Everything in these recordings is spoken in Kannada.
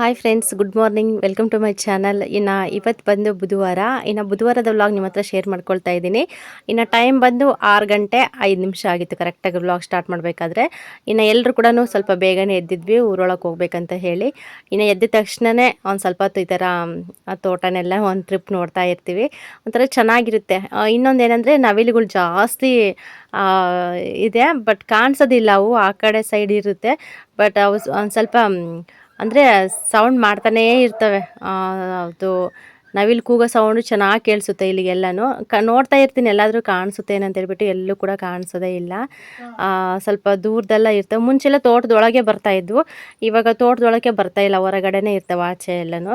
Hi friends good morning welcome to my channel ಇನ್ನು ಇವತ್ತು ಬಂದು ಬುಧವಾರ. ಇನ್ನು ಬುಧವಾರದ ವ್ಲಾಗ್ ನಿಮ್ಮ ಹತ್ರ ಶೇರ್ ಮಾಡ್ಕೊಳ್ತಾ ಇದ್ದೀನಿ. ಇನ್ನು ಟೈಮ್ ಬಂದು ಆರು ಗಂಟೆ ಐದು ನಿಮಿಷ ಆಗಿತ್ತು ಕರೆಕ್ಟಾಗಿ ವ್ಲಾಗ್ ಸ್ಟಾರ್ಟ್ ಮಾಡಬೇಕಾದ್ರೆ. ಇನ್ನು ಎಲ್ಲರೂ ಕೂಡ ಸ್ವಲ್ಪ ಬೇಗನೆ ಎದ್ದಿದ್ವಿ, ಊರೊಳಗೆ ಹೋಗ್ಬೇಕಂತ ಹೇಳಿ. ಇನ್ನು ಎದ್ದ ತಕ್ಷಣವೇ ಒಂದು ಸ್ವಲ್ಪ ಹೊತ್ತು ಈ ಥರ ತೋಟನೆಲ್ಲ ಒಂದು ಟ್ರಿಪ್ ನೋಡ್ತಾ ಇರ್ತೀವಿ. ಒಂಥರ ಚೆನ್ನಾಗಿರುತ್ತೆ. ಇನ್ನೊಂದು ಏನಂದರೆ ನವಿಲುಗಳು ಜಾಸ್ತಿ ಇದೆ ಬಟ್ ಕಾಣಿಸೋದಿಲ್ಲ ಅವು. ಆ ಕಡೆ ಸೈಡ್ ಇರುತ್ತೆ. ಬಟ್ ಅವು ಒಂದು ಸ್ವಲ್ಪ ಅಂದರೆ ಸೌಂಡ್ ಮಾಡ್ತಾನೇ ಇರ್ತವೆ. ಅದು ನವಿಲು ಕೂಗೋ ಸೌಂಡು ಚೆನ್ನಾಗಿ ಕೇಳಿಸುತ್ತೆ ಇಲ್ಲಿಗೆಲ್ಲನೂ. ಕ, ನೋಡ್ತಾ ಇರ್ತೀನಿ, ಎಲ್ಲಾದರೂ ಕಾಣಿಸುತ್ತೆ ಏನಂತ ಹೇಳ್ಬಿಟ್ಟು ಎಲ್ಲೂ ಕೂಡ ಕಾಣಿಸೋದೇ ಇಲ್ಲ. ಸ್ವಲ್ಪ ದೂರದೆಲ್ಲ ಇರ್ತವೆ. ಮುಂಚೆಲ್ಲ ತೋಟದೊಳಗೆ ಬರ್ತಾ ಇದ್ವು. ಇವಾಗ ತೋಟದೊಳಗೆ ಬರ್ತಾ ಇಲ್ಲ, ಹೊರಗಡೆನೇ ಇರ್ತವೆ ಆಚೆ ಎಲ್ಲನೂ.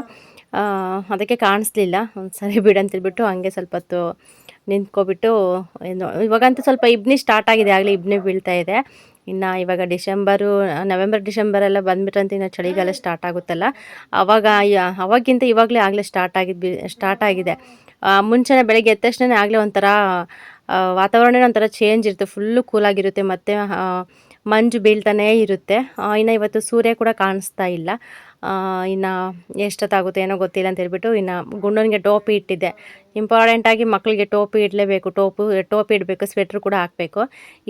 ಅದಕ್ಕೆ ಕಾಣಿಸ್ಲಿಲ್ಲ. ಒಂದು ಸರಿ ಬಿಡಂತೇಳ್ಬಿಟ್ಟು ಹಂಗೆ ಸ್ವಲ್ಪ ಹೊತ್ತು ನಿಂತ್ಕೊಬಿಟ್ಟು ಇವಾಗಂತೂ ಸ್ವಲ್ಪ ಇಬ್ನಿ ಸ್ಟಾರ್ಟ್ ಆಗಿದೆ, ಆಗಲೇ ಇಬ್ನಿ ಬೀಳ್ತಾ ಇದೆ. ಇನ್ನು ಇವಾಗ ಡಿಸೆಂಬರು ನವೆಂಬರ್ ಡಿಸೆಂಬರ್ ಎಲ್ಲ ಬಂದ್ಬಿಟ್ರಂತ ಇನ್ನು ಚಳಿಗಾಲ ಸ್ಟಾರ್ಟ್ ಆಗುತ್ತಲ್ಲ. ಅವಾಗ ಅವಾಗಿಂತ ಇವಾಗಲೇ ಆಗಲೇ ಸ್ಟಾರ್ಟ್ ಆಗಿದ್ದು ಸ್ಟಾರ್ಟ್ ಆಗಿದೆ. ಮುಂಚೆನೇ ಬೆಳಗ್ಗೆ ಎದ್ದ ತಕ್ಷಣ ಆಗಲೇ ಒಂಥರ ವಾತಾವರಣವೇ ವಾತಾವರಣ ಒಂಥರ ಚೇಂಜ್ ಇರುತ್ತೆ. ಫುಲ್ಲು ಕೂಲಾಗಿರುತ್ತೆ ಮತ್ತು ಮಂಜು ಬೀಳ್ತಾನೇ ಇರುತ್ತೆ. ಇನ್ನು ಇವತ್ತು ಸೂರ್ಯ ಕೂಡ ಕಾಣಿಸ್ತಾ ಇಲ್ಲ. ಇನ್ನು ಎಷ್ಟೊತ್ತಾಗುತ್ತೆ ಏನೋ ಗೊತ್ತಿಲ್ಲ ಅಂತ ಹೇಳ್ಬಿಟ್ಟು ಇನ್ನು ಗುಂಡನಿಗೆ ಟೋಪಿ ಇಟ್ಟಿದ್ದೆ. ಇಂಪಾರ್ಟೆಂಟಾಗಿ ಮಕ್ಕಳಿಗೆ ಟೋಪಿ ಇಡಲೇಬೇಕು, ಟೋಪು, ಟೋಪಿ ಇಡಬೇಕು ಸ್ವೆಟ್ರ್ ಕೂಡ ಹಾಕಬೇಕು.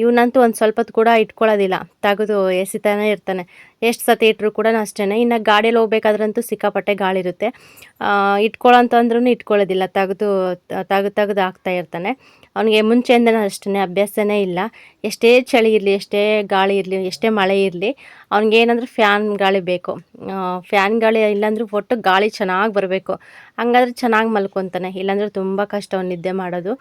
ಇವನಂತೂ ಒಂದು ಸ್ವಲ್ಪ ಕೂಡ ಇಟ್ಕೊಳ್ಳೋದಿಲ್ಲ. ತೆಗೆದು ಎಸಿತಾನೆ ಇರ್ತಾನೆ. ಎಷ್ಟು ಸತಿ ಇಟ್ಟರು ಕೂಡ ಅಷ್ಟೇ ಇನ್ನು ಗಾಡಿಯಲ್ಲಿ ಹೋಗ್ಬೇಕಾದ್ರಂತೂ ಸಿಕ್ಕಾಪಟ್ಟೆ ಗಾಳಿ ಇರುತ್ತೆ. ಇಟ್ಕೊಳ್ಳೋಂತಂದ್ರೂ ಇಟ್ಕೊಳ್ಳೋದಿಲ್ಲ. ತೆಗೆದು ತೆಗೆದು ತೆಗೆದು ಹಾಕ್ತಾ ಇರ್ತಾನೆ. ಅವನಿಗೆ ಮುಂಚೆಯಿಂದನೂ ಅಷ್ಟೇ ಅಭ್ಯಾಸನೇ ಇಲ್ಲ. ಎಷ್ಟೇ ಚಳಿ ಇರಲಿ, ಎಷ್ಟೇ ಗಾಳಿ ಇರಲಿ, ಎಷ್ಟೇ ಮಳೆ ಇರಲಿ, ಅವ್ನಿಗೆ ಏನಂದ್ರೆ ಫ್ಯಾನ್ ಗಾಳಿ ಬೇಕು. ಫ್ಯಾನ್ ಗಾಳಿ ಇಲ್ಲಾಂದ್ರೂ ಒಟ್ಟು ಗಾಳಿ ಚೆನ್ನಾಗಿ ಬರಬೇಕು. ಹಂಗಾದ್ರೆ ಚೆನ್ನಾಗಿ ಮಲ್ಕೊತಾನೆ. ಇಲ್ಲಾಂದ್ರೆ ತುಂಬ ಕಷ್ಟ ಅವ್ನು ನಿದ್ದೆ ಮಾಡೋದು.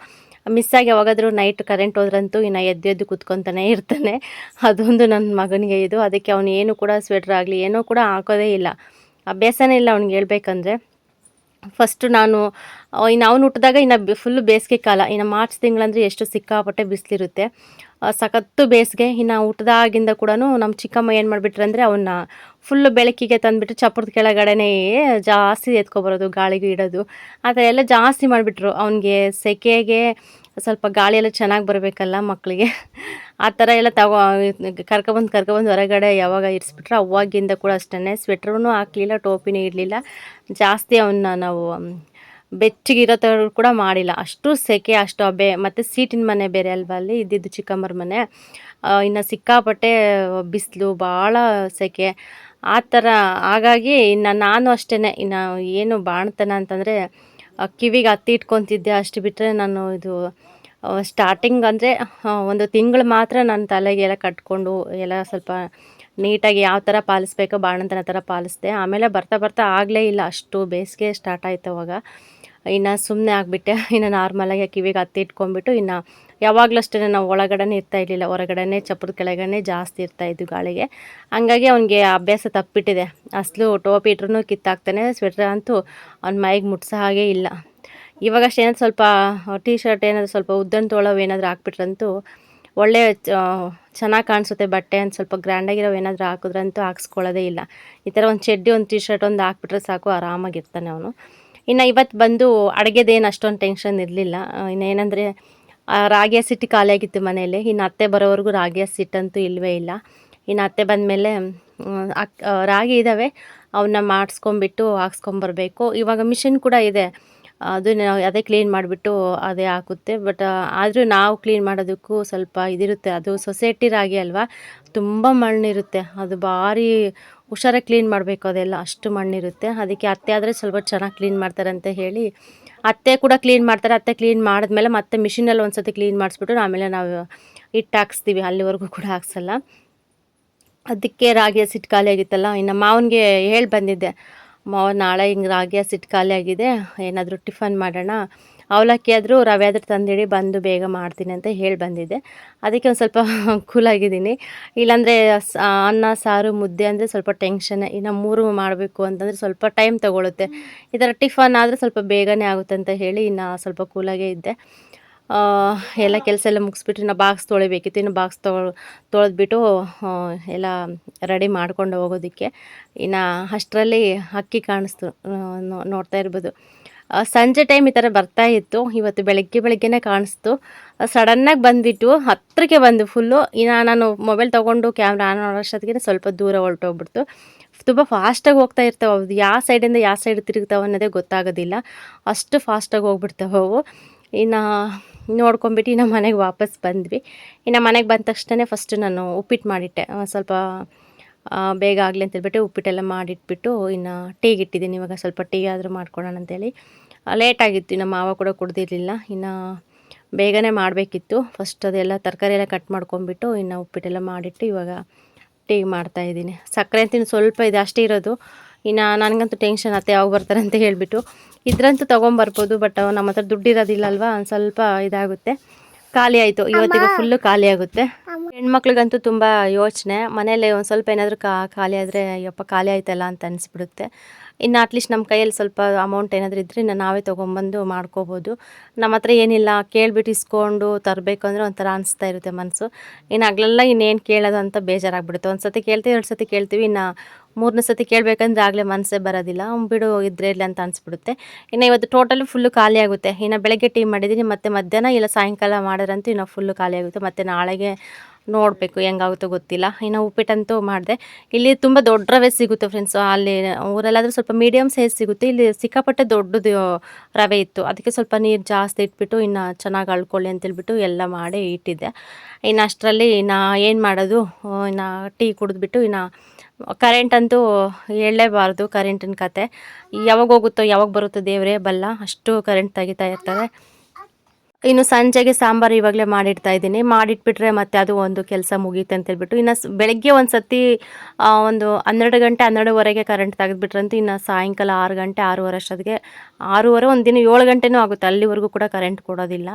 ಮಿಸ್ ಆಗಿ ಯಾವಾಗಾದರೂ ನೈಟ್ ಕರೆಂಟ್ ಹೋದ್ರಂತೂ ಇನ್ನು ಎದ್ದು ಎದ್ದು ಕೂತ್ಕೊತಾನೆ ಇರ್ತಾನೆ. ಅದೊಂದು ನನ್ನ ಮಗನಿಗೆ ಇದು. ಅದಕ್ಕೆ ಅವನು ಏನು ಕೂಡ ಸ್ವೆಟ್ರ್ ಆಗಲಿ, ಏನೂ ಕೂಡ ಹಾಕೋದೇ ಇಲ್ಲ. ಅಭ್ಯಾಸನೇ ಇಲ್ಲ ಅವ್ನಿಗೆ ಹೇಳ್ಬೇಕಂದ್ರೆ. ಫಸ್ಟು ನಾನು ಇನ್ನು ಅವ್ನು ಹುಟ್ಟಿದಾಗ ಇನ್ನು ಫುಲ್ ಬೇಸಿಗೆ ಕಾಲ. ಇನ್ನು ಮಾರ್ಚ್ ತಿಂಗಳಂದರೆ ಎಷ್ಟು ಸಿಕ್ಕಾಪಟ್ಟೆ ಬಿಸಿಲಿರುತ್ತೆ. ಸಖತ್ತು ಬೇಸಿಗೆ. ಇನ್ನು ಹುಟ್ಟಿದಾಗಿಂದ ಕೂಡ ನಮ್ಮ ಚಿಕ್ಕಮ್ಮ ಏನು ಮಾಡಿಬಿಟ್ರೆ ಅಂದರೆ ಅವನ್ನ ಫುಲ್ಲು ಬೆಳಕಿಗೆ ತಂದುಬಿಟ್ಟು ಚಪ್ಪರದ ಕೆಳಗಡೆನೇ ಜಾಸ್ತಿ ಎತ್ಕೊಬರೋದು, ಗಾಳಿಗೆ ಇಡೋದು. ಆ ಥರ ಎಲ್ಲ ಜಾಸ್ತಿ ಮಾಡಿಬಿಟ್ರು. ಅವನಿಗೆ ಸೆಕೆಗೆ ಸ್ವಲ್ಪ ಗಾಳಿ ಎಲ್ಲ ಚೆನ್ನಾಗಿ ಬರಬೇಕಲ್ಲ ಮಕ್ಕಳಿಗೆ ಆ ಥರ ಎಲ್ಲ ತಗೋ, ಕರ್ಕೊಬಂದು ಕರ್ಕೊಬಂದು ಹೊರಗಡೆ ಯಾವಾಗ ಇರಿಸ್ಬಿಟ್ರೆ ಅವಾಗಿಂದ ಕೂಡ ಅಷ್ಟೇ ಸ್ವೆಟ್ರೂ ಹಾಕಲಿಲ್ಲ, ಟೋಪಿನೂ ಇರಲಿಲ್ಲ ಜಾಸ್ತಿ ಅವನ್ನ ನಾವು ಬೆಚ್ಚಗಿರೋ ಥರ ಕೂಡ ಮಾಡಿಲ್ಲ. ಅಷ್ಟು ಸೆಕೆ, ಅಷ್ಟು ಬೆ ಮತ್ತು ಸೀಟಿನ ಮನೆ ಬೇರೆ ಅಲ್ವಾ ಅಲ್ಲಿ? ಇದ್ದಿದ್ದು ಚಿಕ್ಕಮ್ಮರ ಮನೆ. ಇನ್ನು ಸಿಕ್ಕಾಪಟ್ಟೆ ಬಿಸಿಲು, ಭಾಳ ಸೆಕೆ. ಆ ಥರ, ಹಾಗಾಗಿ ಇನ್ನು ನಾನು ಅಷ್ಟೇ ಇನ್ನು ಏನು ಬಾಣ್ತನ ಅಂತಂದರೆ ಕಿವಿಗೆ ಹತ್ತಿ ಇಟ್ಕೊತಿದ್ದೆ ಅಷ್ಟು ಬಿಟ್ಟರೆ ನಾನು ಇದು ಸ್ಟಾರ್ಟಿಂಗ್ ಅಂದರೆ ಒಂದು ತಿಂಗಳು ಮಾತ್ರ ನನ್ನ ತಲೆಗೆ ಎಲ್ಲ ಕಟ್ಕೊಂಡು ಎಲ್ಲ ಸ್ವಲ್ಪ ನೀಟಾಗಿ ಯಾವ ಥರ ಪಾಲಿಸ್ಬೇಕೋ ಬಾಣಂತನ ಥರ ಪಾಲಿಸ್ದೆ. ಆಮೇಲೆ ಬರ್ತಾ ಬರ್ತಾ ಆಗಲೇ ಇಲ್ಲ, ಅಷ್ಟು ಬೇಸಿಗೆ ಸ್ಟಾರ್ಟ್ ಆಯ್ತು ಅವಾಗ. ಇನ್ನು ಸುಮ್ಮನೆ ಆಗಿಬಿಟ್ಟೆ. ಇನ್ನು ನಾರ್ಮಲಾಗಿ ಕಿವಿಗೆ ಹತ್ತಿ ಇಟ್ಕೊಂಡ್ಬಿಟ್ಟು ಇನ್ನು ಯಾವಾಗಲೂ ಅಷ್ಟೇ ನಾವು ಒಳಗಡೆನೇ ಇರ್ತಾ ಇರಲಿಲ್ಲ. ಹೊರಗಡೆನೇ ಚಪ್ಪರದ ಕೆಳಗಡೆ ಜಾಸ್ತಿ ಇರ್ತಾ ಇದ್ವು ಗಾಳಿಗೆ. ಹಂಗಾಗಿ ಅವನಿಗೆ ಅಭ್ಯಾಸ ತಪ್ಪಿಟ್ಟಿದೆ. ಅಸಲು ಟೋಪಿ ಇಟ್ರೂ ಕಿತ್ತಾಕ್ತಾನೆ ಸ್ವೆಟ್ರ್ ಅಂತೂ ಅವ್ನ ಮೈಗೆ ಮುಟ್ಸೋ ಹಾಗೆ ಇಲ್ಲ. ಇವಾಗ ಅಷ್ಟೇ ಏನಾದ್ರು ಸ್ವಲ್ಪ ಟೀ ಶರ್ಟ್ ಏನಾದರೂ ಸ್ವಲ್ಪ ಉದ್ದನ ತೋಳವು ಏನಾದರೂ ಹಾಕ್ಬಿಟ್ರಂತೂ ಒಳ್ಳೆ ಚೆನ್ನಾಗಿ ಕಾಣಿಸುತ್ತೆ. ಬಟ್ಟೆ ಅಂತ ಸ್ವಲ್ಪ ಗ್ರ್ಯಾಂಡಾಗಿರೋ ಏನಾದರೂ ಹಾಕಿದ್ರಂತೂ ಹಾಕ್ಸ್ಕೊಳ್ಳೋದೇ ಇಲ್ಲ. ಈ ಥರ ಒಂದು ಚಡ್ಡಿ, ಒಂದು ಟೀ ಶರ್ಟ್ ಒಂದು ಹಾಕ್ಬಿಟ್ರೆ ಸಾಕು ಆರಾಮಾಗಿರ್ತಾನೆ ಅವನು. ಇನ್ನು ಇವತ್ತು ಬಂದು ಅಡುಗೆದೇನು ಅಷ್ಟೊಂದು ಟೆನ್ಷನ್ ಇರಲಿಲ್ಲ. ಇನ್ನೇನಂದರೆ ರಾಗಿ ಹಸಿಟ್ಟು ಖಾಲಿಯಾಗಿತ್ತು ಮನೆಯಲ್ಲಿ. ಇನ್ನು ಅತ್ತೆ ಬರೋವರೆಗೂ ರಾಗಿ ಹಸಿಟ್ಟಂತೂ ಇಲ್ಲವೇ ಇಲ್ಲ. ಇನ್ನು ಅತ್ತೆ ಬಂದಮೇಲೆ ಅಕ್ ರಾಗಿ ಇದ್ದಾವೆ ಅವನ್ನ ಮಾಡಿಸ್ಕೊಂಬಿಟ್ಟು ಹಾಕ್ಸ್ಕೊಂಬರ್ಬೇಕು. ಇವಾಗ ಮಿಷಿನ್ ಕೂಡ ಇದೆ. ಅದು ಅದೇ ಕ್ಲೀನ್ ಮಾಡಿಬಿಟ್ಟು ಅದೇ ಹಾಕುತ್ತೆ. ಬಟ್ ಆದರೂ ನಾವು ಕ್ಲೀನ್ ಮಾಡೋದಕ್ಕೂ ಸ್ವಲ್ಪ ಇದಿರುತ್ತೆ. ಅದು ಸೊಸೈಟಿ ರಾಗಿ ಅಲ್ವಾ? ತುಂಬ ಮಣ್ಣಿರುತ್ತೆ ಅದು ಭಾರಿ ಹುಷಾರಾಗಿ ಕ್ಲೀನ್ ಮಾಡಬೇಕು ಅದೆಲ್ಲ, ಅಷ್ಟು ಮಣ್ಣಿರುತ್ತೆ. ಅದಕ್ಕೆ ಅತ್ತೆ ಆದರೆ ಸ್ವಲ್ಪ ಚೆನ್ನಾಗಿ ಕ್ಲೀನ್ ಮಾಡ್ತಾರೆ ಅಂತ ಹೇಳಿ. ಅತ್ತೆ ಕೂಡ ಕ್ಲೀನ್ ಮಾಡ್ತಾರೆ, ಅತ್ತೆ ಕ್ಲೀನ್ ಮಾಡಿದ್ಮೇಲೆ ಮತ್ತೆ ಮಿಷಿನಲ್ಲಿ ಒಂದು ಸತಿ ಕ್ಲೀನ್ ಮಾಡಿಸ್ಬಿಟ್ಟು ಆಮೇಲೆ ನಾವು ಹಿಟ್ಟು ಹಾಕ್ಸ್ತೀವಿ. ಅಲ್ಲಿವರೆಗೂ ಕೂಡ ಹಾಕ್ಸಲ್ಲ. ಅದಕ್ಕೆ ರಾಗಿ ಹಸಿಟ್ಟು ಖಾಲಿ ಆಗಿತ್ತಲ್ಲ, ಇನ್ನು ಮಾವನಿಗೆ ಹೇಳಿ ಬಂದಿದ್ದೆ, ಮಾವ, ನಾಳೆ ಹಿಂಗೆ ರಾಗಿ ಹಸಿಟ್ಟು ಖಾಲಿ ಆಗಿದೆ, ಏನಾದರೂ ಟಿಫನ್ ಮಾಡೋಣ. ಅವಲಕ್ಕಿ ಆದರೂ ರವೆ ಆದರೂ ತಂದಿಡಿ ಬಂದು ಬೇಗ ಮಾಡ್ತೀನಿ ಅಂತ ಹೇಳಿ ಬಂದಿದ್ದೆ. ಅದಕ್ಕೆ ಒಂದು ಸ್ವಲ್ಪ ಕೂಲಾಗಿದ್ದೀನಿ ಇಲ್ಲಾಂದರೆ ಅನ್ನ, ಸಾರು, ಮುದ್ದೆ ಅಂದರೆ ಸ್ವಲ್ಪ ಟೆನ್ಷನ್ ಇನ್ನು ಮೂರು ಮಾಡಬೇಕು ಅಂತಂದರೆ ಸ್ವಲ್ಪ ಟೈಮ್ ತೊಗೊಳುತ್ತೆ. ಈ ಥರ ಟಿಫನ್ ಆದರೆ ಸ್ವಲ್ಪ ಬೇಗನೆ ಆಗುತ್ತೆ ಅಂತ ಹೇಳಿ ಇನ್ನು ಸ್ವಲ್ಪ ಕೂಲಾಗೇ ಇದ್ದೆ. ಎಲ್ಲ ಕೆಲಸ ಎಲ್ಲ ಮುಗಿಸ್ಬಿಟ್ಟು ಇನ್ನು ಬಾಕ್ಸ್ ತೊಳಿಬೇಕಿತ್ತು. ಇನ್ನು ಬಾಕ್ಸ್ ತೊಗೊಳ್ ತೊಳೆದ್ಬಿಟ್ಟು ಎಲ್ಲ ರೆಡಿ ಮಾಡ್ಕೊಂಡು ಹೋಗೋದಕ್ಕೆ. ಇನ್ನು ಅಷ್ಟರಲ್ಲಿ ಅಕ್ಕಿ ಕಾಣಿಸ್ತು ನೋಡ್ತಾ ಇರ್ಬೋದು. ಸಂಜೆ ಟೈಮ್ ಈ ಥರ ಬರ್ತಾ ಇತ್ತು. ಇವತ್ತು ಬೆಳಗ್ಗೆ ಬೆಳಗ್ಗೆನೇ ಕಾಣಿಸ್ತು. ಸಡನ್ನಾಗಿ ಬಂದುಬಿಟ್ಟು ಹತ್ತಿರಕ್ಕೆ ಬಂದು ಫುಲ್ಲು ಇನ್ನು ನಾನು ಮೊಬೈಲ್ ತೊಗೊಂಡು ಕ್ಯಾಮ್ರಾ ಆನ್ ಮಾಡೋಷ್ಟೊತ್ತಿಗೆ ಸ್ವಲ್ಪ ದೂರ ಹೊರಟೋಗ್ಬಿಡ್ತು. ತುಂಬ ಫಾಸ್ಟಾಗಿ ಹೋಗ್ತಾ ಇರ್ತಾವೆ. ಅವು ಯಾವ ಸೈಡಿಂದ ಯಾವ ಸೈಡ್ ತಿರುಗ್ತಾವೆ ಅನ್ನೋದೇ ಗೊತ್ತಾಗೋದಿಲ್ಲ. ಅಷ್ಟು ಫಾಸ್ಟಾಗಿ ಹೋಗ್ಬಿಡ್ತಾವೆ ಅವು. ಇನ್ನು ನೋಡ್ಕೊಂಬಿಟ್ಟು ಇನ್ನು ಮನೆಗೆ ವಾಪಸ್ ಬಂದ್ವಿ. ಇನ್ನು ಮನೆಗೆ ಬಂದ ತಕ್ಷಣ ಫಸ್ಟ್ ನಾನು ಉಪ್ಪಿಟ್ಟು ಮಾಡಿಟ್ಟೆ. ಸ್ವಲ್ಪ ಬೇಗ ಆಗಲಿ ಅಂತ ಹೇಳ್ಬಿಟ್ಟು ಉಪ್ಪಿಟ್ಟೆಲ್ಲ ಮಾಡಿಟ್ಬಿಟ್ಟು ಇನ್ನು ಟೀಗೆ ಇಟ್ಟಿದ್ದೀನಿ ಇವಾಗ ಸ್ವಲ್ಪ ಟೀ ಆದರೂ ಮಾಡ್ಕೊಳ್ಳೋಣ ಅಂತೇಳಿ ಲೇಟ್ ಆಗಿತ್ತು, ಇನ್ನು ಮಾವ ಕೂಡ ಕುಡ್ದಿರಲಿಲ್ಲ. ಇನ್ನು ಬೇಗನೆ ಮಾಡಬೇಕಿತ್ತು. ಫಸ್ಟ್ ಅದೆಲ್ಲ ತರಕಾರಿ ಎಲ್ಲ ಕಟ್ ಮಾಡ್ಕೊಂಬಿಟ್ಟು ಇನ್ನು ಉಪ್ಪಿಟ್ಟೆಲ್ಲ ಮಾಡಿಟ್ಟು ಇವಾಗ ಟೀ ಮಾಡ್ತಾ ಇದ್ದೀನಿ. ಸಕ್ಕರೆ ಅಂತೀನಿ ಸ್ವಲ್ಪ ಇದು ಅಷ್ಟೇ ಇರೋದು. ಇನ್ನು ನನಗಂತೂ ಟೆನ್ಷನ್ ಅತ್ತೆ, ಯಾವಾಗ ಬರ್ತಾರೆ ಅಂತ ಹೇಳಿಬಿಟ್ಟು. ಇದ್ರಂತೂ ತೊಗೊಂಬರ್ಬೋದು ಬಟ್ ನಮ್ಮ ಹತ್ರ ದುಡ್ಡು ಇರೋದಿಲ್ಲ ಅಲ್ವಾ? ಒಂದು ಸ್ವಲ್ಪ ಇದಾಗುತ್ತೆ. ಖಾಲಿ ಆಯಿತು. ಇವತ್ತಿಗೆ ಫುಲ್ಲು ಖಾಲಿ ಆಗುತ್ತೆ. ಹೆಣ್ಮಕ್ಳಿಗಂತೂ ತುಂಬ ಯೋಚನೆ. ಮನೇಲಿ ಒಂದು ಸ್ವಲ್ಪ ಏನಾದರೂ ಕಾ ಖಾಲಿ ಆದರೆ ಯಪ್ಪ ಖಾಲಿ ಆಯ್ತಲ್ಲ ಅಂತ ಅನಿಸ್ಬಿಡುತ್ತೆ. ಇನ್ನು ಅಟ್ಲೀಸ್ಟ್ ನಮ್ಮ ಕೈಯಲ್ಲಿ ಸ್ವಲ್ಪ ಅಮೌಂಟ್ ಏನಾದರೂ ಇದ್ದರೆ ಇನ್ನು ನಾವೇ ತೊಗೊಂಬಂದು ಮಾಡ್ಕೋಬೋದು. ನಮ್ಮ ಹತ್ರ ಏನಿಲ್ಲ. ಕೇಳ್ಬಿಟ್ಟು ಇಸ್ಕೊಂಡು ತರಬೇಕು ಅಂದರೆ ಒಂಥರ ಅನಿಸ್ತಾ ಇರುತ್ತೆ ಮನಸ್ಸು ಇನ್ನು ಹಗಲೆಲ್ಲ ಇನ್ನೇನು ಕೇಳೋದು ಅಂತ ಬೇಜಾರಾಗ್ಬಿಡುತ್ತೆ. ಒಂದು ಸತಿ ಕೇಳ್ತೀವಿ ಎರಡು ಸತಿ ಕೇಳ್ತೀವಿ. ಇನ್ನು ಮೂರನೇ ಸತಿ ಕೇಳಬೇಕಂದ್ರೆ ಆಗಲೇ ಮನಸ್ಸೇ ಬರೋದಿಲ್ಲ. ಬಿಡು, ಇದ್ರೆ ಇಲ್ಲ ಅಂತ ಅನಿಸ್ಬಿಡುತ್ತೆ. ಇನ್ನು ಇವತ್ತು ಟೋಟಲಿ ಫುಲ್ಲು ಖಾಲಿ ಆಗುತ್ತೆ. ಇನ್ನು ಬೆಳಗ್ಗೆ ಟೀ ಮಾಡಿದ್ದೀನಿ ಮತ್ತು ಮಧ್ಯಾಹ್ನ ಇಲ್ಲ, ಸಾಯಂಕಾಲ ಮಾಡಿದ್ರಂತೂ ಇನ್ನು ಫುಲ್ಲು ಖಾಲಿ ಆಗುತ್ತೆ. ಮತ್ತು ನಾಳೆಗೆ ನೋಡಬೇಕು, ಹೆಂಗಾಗುತ್ತೋ ಗೊತ್ತಿಲ್ಲ. ಇನ್ನು ಉಪ್ಪಿಟ್ಟಂತೂ ಮಾಡಿದೆ. ಇಲ್ಲಿ ತುಂಬ ದೊಡ್ಡ ರವೆ ಸಿಗುತ್ತೆ ಫ್ರೆಂಡ್ಸ್ ಅಲ್ಲಿ ಊರಲ್ಲಾದರೂ ಸ್ವಲ್ಪ ಮೀಡಿಯಮ್ ಸೈಜ್ ಸಿಗುತ್ತೆ. ಇಲ್ಲಿ ಸಿಕ್ಕಾಪಟ್ಟೆ ದೊಡ್ಡದು ರವೆ ಇತ್ತು. ಅದಕ್ಕೆ ಸ್ವಲ್ಪ ನೀರು ಜಾಸ್ತಿ ಇಟ್ಬಿಟ್ಟು, ಇನ್ನು ಚೆನ್ನಾಗಿ ಅಳ್ಕೊಳ್ಳಿ ಅಂತೇಳ್ಬಿಟ್ಟು ಎಲ್ಲ ಮಾಡಿ ಇಟ್ಟಿದ್ದೆ. ಇನ್ನು ಅಷ್ಟರಲ್ಲಿ ನಾ ಏನು ಮಾಡೋದು, ಇನ್ನು ಟೀ ಕುಡಿದ್ಬಿಟ್ಟು ಇನ್ನು ಕರೆಂಟ್ ಅಂತೂ ಹೇಳಲೇಬಾರ್ದು ಕರೆಂಟಿನ ಕತೆ. ಯಾವಾಗ ಹೋಗುತ್ತೋ ಯಾವಾಗ ಬರುತ್ತೋ ದೇವರೇ ಬಲ್ಲ, ಅಷ್ಟು ಕರೆಂಟ್ ತೆಗಿತಾ ಇರ್ತಾರೆ ಇನ್ನು ಸಂಜೆಗೆ ಸಾಂಬಾರು ಇವಾಗಲೇ ಮಾಡಿಡ್ತಾ ಇದ್ದೀನಿ. ಮಾಡಿಟ್ಬಿಟ್ರೆ ಮತ್ತೆ ಅದು ಒಂದು ಕೆಲಸ ಮುಗೀತು ಅಂತ ಹೇಳ್ಬಿಟ್ಟು, ಇನ್ನು ಬೆಳಗ್ಗೆ ಒಂದು ಸತಿ ಒಂದು ಹನ್ನೆರಡು ಗಂಟೆ, ಹನ್ನೆರಡುವರೆಗೆ ಕರೆಂಟ್ ತೆಗೆದುಬಿಟ್ರಂತೂ ಇನ್ನು ಸಾಯಂಕಾಲ ಆರು ಗಂಟೆ, ಆರೂವರೆ ಅಷ್ಟೊತ್ತಿಗೆ, ಆರೂವರೆ, ಒಂದು ದಿನ ಏಳು ಗಂಟೆನೂ ಆಗುತ್ತೆ. ಅಲ್ಲಿವರೆಗೂ ಕೂಡ ಕರೆಂಟ್ ಕೊಡೋದಿಲ್ಲ.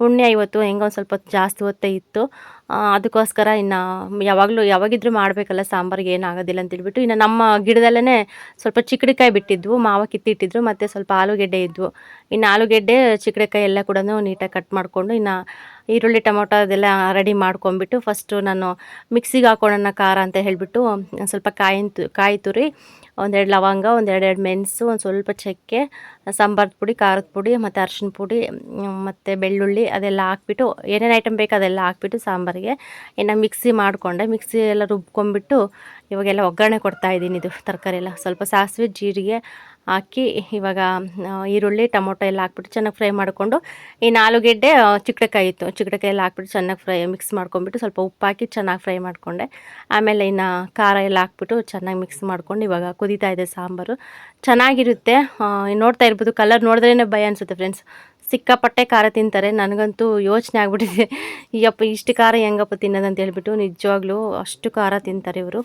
ಪುಣ್ಯ ಇವತ್ತು ಹೆಂಗೋ ಒಂದು ಸ್ವಲ್ಪ ಜಾಸ್ತಿ ಹೊತ್ತೇ ಇತ್ತು. ಅದಕ್ಕೋಸ್ಕರ ಇನ್ನು ಯಾವಾಗಲೂ ಯಾವಾಗಿದ್ರೂ ಮಾಡಬೇಕಲ್ಲ, ಸಾಂಬಾರಿಗೆ ಏನಾಗೋದಿಲ್ಲ ಅಂತೇಳ್ಬಿಟ್ಟು ಇನ್ನು ನಮ್ಮ ಗಿಡದಲ್ಲೇ ಸ್ವಲ್ಪ ಚಿಕ್ಕಡಿಕಾಯಿ ಬಿಟ್ಟಿದ್ವು, ಮಾವ ಕಿತ್ತಿಟ್ಟಿದ್ರು, ಮತ್ತು ಸ್ವಲ್ಪ ಆಲೂಗೆಡ್ಡೆ ಇದ್ವು. ಇನ್ನು ಆಲೂಗೆಡ್ಡೆ, ಚಿಕ್ಕಡಿಕಾಯಿ ಎಲ್ಲ ಕೂಡ ನೀಟಾಗಿ ಕಟ್ ಮಾಡಿಕೊಂಡು ಇನ್ನು ಈರುಳ್ಳಿ, ಟೊಮೊಟೊ ಅದೆಲ್ಲ ರೆಡಿ ಮಾಡ್ಕೊಂಬಿಟ್ಟು ಫಸ್ಟು ನಾನು ಮಿಕ್ಸಿಗೆ ಹಾಕೊಳ್ಳೋಣ ಖಾರ ಅಂತ ಹೇಳಿಬಿಟ್ಟು ಸ್ವಲ್ಪ ಕಾಯಿನ ತು, ಕಾಯಿ ತುರಿ, ಒಂದೆರಡು ಲವಂಗ, ಒಂದೆರಡೆರಡು ಮೆಣಸು, ಒಂದು ಸ್ವಲ್ಪ ಚಕ್ಕೆ ಸಾಂಬಾರ್ದ ಪುಡಿ, ಖಾರದ ಪುಡಿ, ಮತ್ತು ಅರಶಿನ ಪುಡಿ, ಮತ್ತು ಬೆಳ್ಳುಳ್ಳಿ ಅದೆಲ್ಲ ಹಾಕ್ಬಿಟ್ಟು ಏನೇನು ಐಟಮ್ ಬೇಕು ಅದೆಲ್ಲ ಹಾಕ್ಬಿಟ್ಟು ಸಾಂಬಾರಿಗೆ ಇನ್ನು ಮಿಕ್ಸಿ ಮಾಡಿಕೊಂಡೆ. ಮಿಕ್ಸಿ ಎಲ್ಲ ರುಬ್ಕೊಂಡ್ಬಿಟ್ಟು ಇವಾಗೆಲ್ಲ ಒಗ್ಗರಣೆ ಕೊಡ್ತಾ ಇದ್ದೀನಿ ಇದು ತರಕಾರಿ ಎಲ್ಲ. ಸ್ವಲ್ಪ ಸಾಸಿವೆ, ಜೀರಿಗೆ ಹಾಕಿ ಇವಾಗ ಈರುಳ್ಳಿ, ಟೊಮೊಟೊ ಎಲ್ಲ ಹಾಕ್ಬಿಟ್ಟು ಚೆನ್ನಾಗಿ ಫ್ರೈ ಮಾಡಿಕೊಂಡು ಇನ್ನು ಆಲೂಗೆಡ್ಡೆ ಚಿಕ್ಕಡೆಕಾಯಿ ಇತ್ತು. ಚಿಕ್ಕಡೆಕಾಯಿ ಎಲ್ಲ ಹಾಕ್ಬಿಟ್ಟು ಚೆನ್ನಾಗಿ ಫ್ರೈ, ಮಿಕ್ಸ್ ಮಾಡ್ಕೊಂಡ್ಬಿಟ್ಟು ಸ್ವಲ್ಪ ಉಪ್ಪು ಹಾಕಿ ಚೆನ್ನಾಗಿ ಫ್ರೈ ಮಾಡಿಕೊಂಡೆ. ಆಮೇಲೆ ಇನ್ನು ಖಾರ ಎಲ್ಲ ಹಾಕ್ಬಿಟ್ಟು ಚೆನ್ನಾಗಿ ಮಿಕ್ಸ್ ಮಾಡ್ಕೊಂಡು ಇವಾಗ ಕುದೀತಾ ಇದೆ ಸಾಂಬಾರು. ಚೆನ್ನಾಗಿರುತ್ತೆ. ನೋಡ್ತಾ ಇರ್ಬೋದು. ಕಲರ್ ನೋಡಿದ್ರೇ ಭಯ ಅನಿಸುತ್ತೆ ಫ್ರೆಂಡ್ಸ್. ಸಿಕ್ಕಾಪಟ್ಟೆ ಖಾರ ತಿಂತಾರೆ. ನನಗಂತೂ ಯೋಚನೆ ಆಗ್ಬಿಟ್ಟಿದೆ. ಯಪ್ಪ, ಇಷ್ಟು ಖಾರ ಹೆಂಗಪ್ಪ ಅಂತ ಹೇಳ್ಬಿಟ್ಟು ನಿಜವಾಗ್ಲೂ ಅಷ್ಟು ಖಾರ ತಿಂತಾರೆ ಇವರು.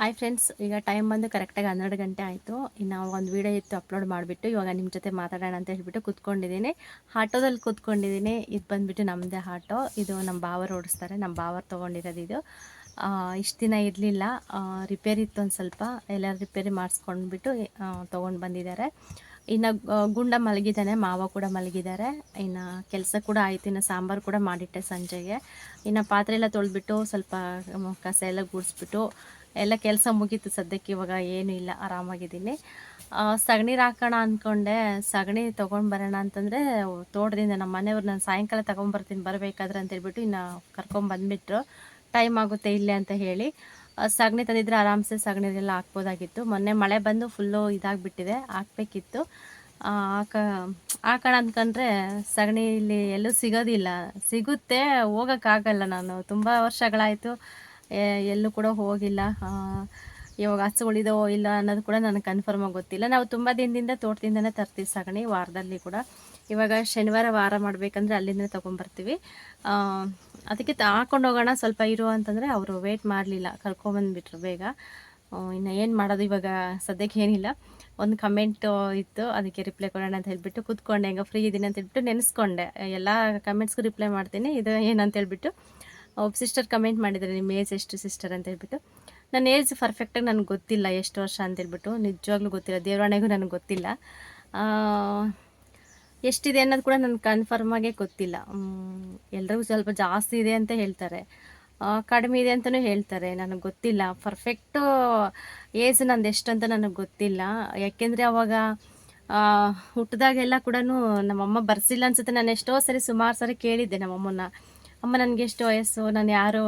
ಹಾಯ್ ಫ್ರೆಂಡ್ಸ್, ಈಗ ಟೈಮ್ ಬಂದು ಕರೆಕ್ಟಾಗಿ ಹನ್ನೆರಡು ಗಂಟೆ ಆಯಿತು. ಇನ್ನು ಒಂದು ವೀಡಿಯೋ ಇತ್ತು ಅಪ್ಲೋಡ್ ಮಾಡಿಬಿಟ್ಟು ಇವಾಗ ನಿಮ್ಮ ಜೊತೆ ಮಾತಾಡೋಣ ಅಂತ ಹೇಳ್ಬಿಟ್ಟು ಕೂತ್ಕೊಂಡಿದ್ದೀನಿ. ಆಟೋದಲ್ಲಿ ಕೂತ್ಕೊಂಡಿದ್ದೀನಿ. ಇದು ಬಂದುಬಿಟ್ಟು ನಮ್ಮದೇ ಆಟೋ. ಇದು ನಮ್ಮ ಬಾವರು ಓಡಿಸ್ತಾರೆ. ನಮ್ಮ ಬಾವರು ತೊಗೊಂಡಿರೋದು ಇದು. ಇಷ್ಟು ದಿನ ಇರಲಿಲ್ಲ. ರಿಪೇರಿ ಇತ್ತು ಒಂದು ಸ್ವಲ್ಪ. ಎಲ್ಲ ರಿಪೇರಿ ಮಾಡಿಸ್ಕೊಂಡ್ಬಿಟ್ಟು ತೊಗೊಂಡು ಬಂದಿದ್ದಾರೆ. ಇನ್ನು ಗುಂಡ ಮಲಗಿದ್ದಾನೆ, ಮಾವ ಕೂಡ ಮಲಗಿದ್ದಾರೆ. ಇನ್ನು ಕೆಲಸ ಕೂಡ ಆಯಿತು, ಇನ್ನು ಸಾಂಬಾರು ಕೂಡ ಮಾಡಿಟ್ಟೆ ಸಂಜೆಗೆ. ಇನ್ನು ಪಾತ್ರೆ ಎಲ್ಲ ತೊಳೆದ್ಬಿಟ್ಟು ಸ್ವಲ್ಪ ಕಸ ಎಲ್ಲ ಗುಡಿಸ್ಬಿಟ್ಟು ಎಲ್ಲ ಕೆಲಸ ಮುಗೀತು ಸದ್ಯಕ್ಕೆ, ಇವಾಗ ಏನೂ ಇಲ್ಲ, ಆರಾಮಾಗಿದ್ದೀನಿ. ಸಗಣಿ ಹಾಕೋಣ ಅಂದ್ಕೊಂಡೆ ಸಗಣಿ ತೊಗೊಂಡು ಬರೋಣ ಅಂತಂದರೆ, ತೋಟದಿಂದ ನಮ್ಮ ಮನೆಯವ್ರು ನಾನು ಸಾಯಂಕಾಲ ತೊಗೊಂಬರ್ತೀನಿ, ಬರಬೇಕಾದ್ರೆ ಅಂತ ಹೇಳ್ಬಿಟ್ಟು ಇನ್ನು ಕರ್ಕೊಂಬಂದ್ಬಿಟ್ರು. ಟೈಮ್ ಆಗುತ್ತೆ ಇಲ್ಲೇ ಅಂತ ಹೇಳಿ. ಸಗಣಿ ತಂದಿದ್ರೆ ಆರಾಮ್ಸೆ ಸಗಣಿಗೆಲ್ಲ ಹಾಕ್ಬೋದಾಗಿತ್ತು. ಮೊನ್ನೆ ಮಳೆ ಬಂದು ಫುಲ್ಲು ಇದಾಗಿಬಿಟ್ಟಿದೆ, ಹಾಕ್ಬೇಕಿತ್ತು. ಹಾಕ ಹಾಕೋಣ ಅಂದ್ಕೊಂಡ್ರೆ ಸಗಣಿ ಇಲ್ಲಿ ಎಲ್ಲೂ ಸಿಗೋದಿಲ್ಲ. ಸಿಗುತ್ತೆ, ಹೋಗೋಕ್ಕಾಗಲ್ಲ ನಾನು. ತುಂಬ ವರ್ಷಗಳಾಯಿತು ಎಲ್ಲೂ ಕೂಡ ಹೋಗಿಲ್ಲ. ಇವಾಗ ಹಸು ಉಳಿದೋ ಇಲ್ಲ ಅನ್ನೋದು ಕೂಡ ನನಗೆ ಕನ್ಫರ್ಮ್ ಆಗಿ ಗೊತ್ತಿಲ್ಲ. ನಾವು ತುಂಬ ದಿನದಿಂದ ತೋಟದಿಂದನೇ ತರ್ತೀವಿ ಸಗಣಿ, ವಾರದಲ್ಲಿ ಕೂಡ. ಇವಾಗ ಶನಿವಾರ ವಾರ ಮಾಡಬೇಕಂದ್ರೆ ಅಲ್ಲಿಂದ ತೊಗೊಂಬರ್ತೀವಿ. ಆ, ಅದಕ್ಕೆ ಹಾಕೊಂಡು ಹೋಗೋಣ ಸ್ವಲ್ಪ ಇರು ಅಂತಂದರೆ ಅವರು ವೇಟ್ ಮಾಡಲಿಲ್ಲ ಕರ್ಕೊಂಬಂದ್ಬಿಟ್ರು ಬೇಗ. ಇನ್ನು ಏನು ಮಾಡೋದು ಇವಾಗ ಸದ್ಯಕ್ಕೆ ಏನಿಲ್ಲ. ಒಂದು ಕಮೆಂಟ್ ಇತ್ತು ಅದಕ್ಕೆ ರಿಪ್ಲೈ ಕೊಡೋಣ ಅಂತ ಹೇಳ್ಬಿಟ್ಟು ಕೂತ್ಕೊಂಡೆ. ಹೆಂಗೆ ಫ್ರೀ ಇದ್ದೀನಿ ಅಂತ ಹೇಳ್ಬಿಟ್ಟು ನೆನೆಸ್ಕೊಂಡೆ. ಎಲ್ಲ ಕಮೆಂಟ್ಸ್ಗೂ ರಿಪ್ಲೈ ಮಾಡ್ತೀನಿ ಇದು ಏನಂತ ಹೇಳ್ಬಿಟ್ಟು. ಒಬ್ಬ ಸಿಸ್ಟರ್ ಕಮೆಂಟ್ ಮಾಡಿದರೆ ನಿಮ್ಮ ಏಜ್ ಎಷ್ಟು ಸಿಸ್ಟರ್ ಅಂತ ಹೇಳ್ಬಿಟ್ಟು. ನನ್ನ ಏಜ್ ಪರ್ಫೆಕ್ಟಾಗಿ ನನಗೆ ಗೊತ್ತಿಲ್ಲ ಎಷ್ಟು ವರ್ಷ? ಅಂತ ಹೇಳ್ಬಿಟ್ಟು. ನಿಜವಾಗ್ಲೂ ಗೊತ್ತಿಲ್ಲ ದೇವರಾಣೆಗೂ ನನಗೆ ಗೊತ್ತಿಲ್ಲ. ಎಷ್ಟಿದೆ ಅನ್ನೋದು ಕೂಡ ನನಗೆ ಕನ್ಫರ್ಮಾಗೇ ಗೊತ್ತಿಲ್ಲ. ಮ್, ಎಲ್ರಿಗೂ ಸ್ವಲ್ಪ ಜಾಸ್ತಿ ಇದೆ ಅಂತ ಹೇಳ್ತಾರೆ. ಕಡಿಮೆ ಇದೆ ಅಂತಲೂ ಹೇಳ್ತಾರೆ. ನನಗೆ ಗೊತ್ತಿಲ್ಲ. ಪರ್ಫೆಕ್ಟು ಏಜ್ ನಂದು ಎಷ್ಟು ಅಂತ ನನಗೆ ಗೊತ್ತಿಲ್ಲ. ಯಾಕೆಂದರೆ ಅವಾಗ ಹುಟ್ಟಿದಾಗೆಲ್ಲ ಕೂಡ ನಮ್ಮಮ್ಮ ಬರ್ಸಿಲ್ಲ ಅನ್ಸುತ್ತೆ. ನಾನು ಎಷ್ಟೋ ಸರಿ ಸುಮಾರು ಸರಿ ಕೇಳಿದ್ದೆ ನಮ್ಮಮ್ಮನ ಅಮ್ಮ ನನಗೆ ಎಷ್ಟು ವಯಸ್ಸು? ನಾನು ಯಾರು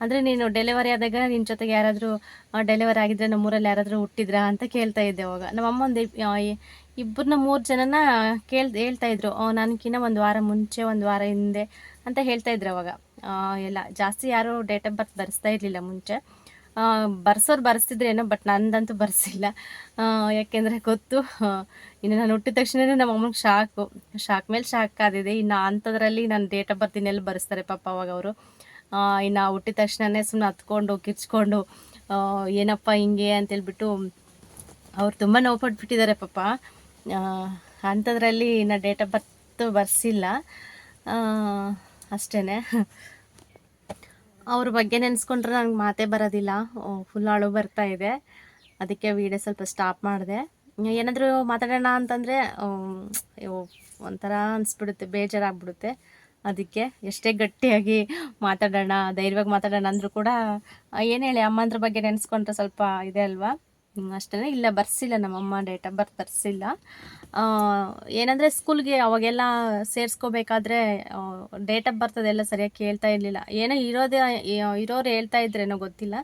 ಅಂದರೆ ನೀನು ಡೆಲಿವರಿ ಆದಾಗ ನಿನ್ನ ಜೊತೆಗೆ ಯಾರಾದರೂ ಡೆಲಿವರಿ ಆಗಿದ್ರೆ ನಮ್ಮೂರಲ್ಲಿ ಯಾರಾದರೂ ಹುಟ್ಟಿದ್ರಾ ಅಂತ ಕೇಳ್ತಾ ಇದ್ದೆ ಅವಾಗ. ನಮ್ಮಮ್ಮ ಒಂದು ಇಬ್ಬರನ್ನ ಮೂರು ಜನನ ಕೇಳ್, ಹೇಳ್ತಾ ಇದ್ರು. ನನಗಿನ್ನ ಒಂದು ವಾರ ಮುಂಚೆ, ಒಂದು ವಾರ ಹಿಂದೆ ಅಂತ ಹೇಳ್ತಾ ಇದ್ರು ಅವಾಗ. ಎಲ್ಲ ಜಾಸ್ತಿ ಯಾರು ಡೇಟ್ ಆಫ್ ಬರ್ತ್ ಬರೆಸ್ತಾ ಇರಲಿಲ್ಲ ಮುಂಚೆ. ಬರ್ಸೋರು ಬರ್ಸ್ತಿದ್ರೇನೋ ಬಟ್ ನಂದಂತೂ ಬರ್ಸಿಲ್ಲ. ಯಾಕೆಂದರೆ ಗೊತ್ತು ಇನ್ನು ನಾನು ಹುಟ್ಟಿದ ತಕ್ಷಣವೇ ನಮ್ಮ ಅಮ್ಮನಿಗೆ ಶಾಕು. ಶಾಕ್ ಮೇಲೆ ಶಾಕ್ ಆದಿದೆ. ಇನ್ನು ಅಂಥದ್ರಲ್ಲಿ ನಾನು ಡೇಟ್ ಆಫ್ ಬರ್ತ್ ಇನ್ನೆಲ್ಲಿ ಬರೆಸ್ತಾರೆ ಪಾಪ ಅವಾಗ ಅವರು. ಇನ್ನು ಹುಟ್ಟಿದ ತಕ್ಷಣವೇ ಸುಮ್ಮನೆ ಹತ್ಕೊಂಡು, ಕಿರ್ಚ್ಕೊಂಡು ಏನಪ್ಪ ಹಿಂಗೆ ಅಂತೇಳ್ಬಿಟ್ಟು ಅವ್ರು ತುಂಬ ನೋವು ಪಟ್ಬಿಟ್ಟಿದ್ದಾರೆ ಪಾಪ. ಅಂಥದ್ರಲ್ಲಿ ನಾನು ಡೇಟ್ ಆಫ್ ಬರ್ತ್ ಬರ್ಸಿಲ್ಲ. ಅಷ್ಟೇ ಅವ್ರ ಬಗ್ಗೆ ನೆನೆಸ್ಕೊಂಡ್ರೆ ನನಗೆ ಮಾತೇ ಬರೋದಿಲ್ಲ. ಫುಲ್ ಅಳು ಬರ್ತಾ ಇದೆ. ಅದಕ್ಕೆ ವೀಡಿಯೋ ಸ್ವಲ್ಪ ಸ್ಟಾಪ್ ಮಾಡಿದೆ. ಏನಾದರೂ ಮಾತಾಡೋಣ ಅಂತಂದರೆ ಒಂಥರ ಅನಿಸ್ಬಿಡುತ್ತೆ, ಬೇಜಾರಾಗ್ಬಿಡುತ್ತೆ. ಅದಕ್ಕೆ ಎಷ್ಟೇ ಗಟ್ಟಿಯಾಗಿ ಮಾತಾಡೋಣ, ಧೈರ್ಯವಾಗಿ ಮಾತಾಡೋಣ ಅಂದರೂ ಕೂಡ ಏನು ಹೇಳಿ, ಅಮ್ಮಂದ್ರ ಬಗ್ಗೆ ನೆನೆಸ್ಕೊಂಡ್ರೆ ಸ್ವಲ್ಪ ಇದೆ ಅಲ್ವಾ? ಅಷ್ಟೇ ಇಲ್ಲ, ಬರ್ಸಿಲ್ಲ, ನಮ್ಮಮ್ಮ ಡೇಟ್ ಆಫ್ ಬರ್ತ್ ಬರ್ಸಿಲ್ಲ. ಏನಂದರೆ ಸ್ಕೂಲ್ಗೆ ಅವಾಗೆಲ್ಲ ಸೇರಿಸ್ಕೋಬೇಕಾದ್ರೆ ಡೇಟ್ ಆಫ್ ಬರ್ತ್ ಅದೆಲ್ಲ ಸರಿಯಾಗಿ ಕೇಳ್ತಾ ಇರಲಿಲ್ಲ. ಏನೋ ಇರೋದೇ, ಇರೋರು ಹೇಳ್ತಾ ಇದ್ರೇನೋ ಗೊತ್ತಿಲ್ಲ.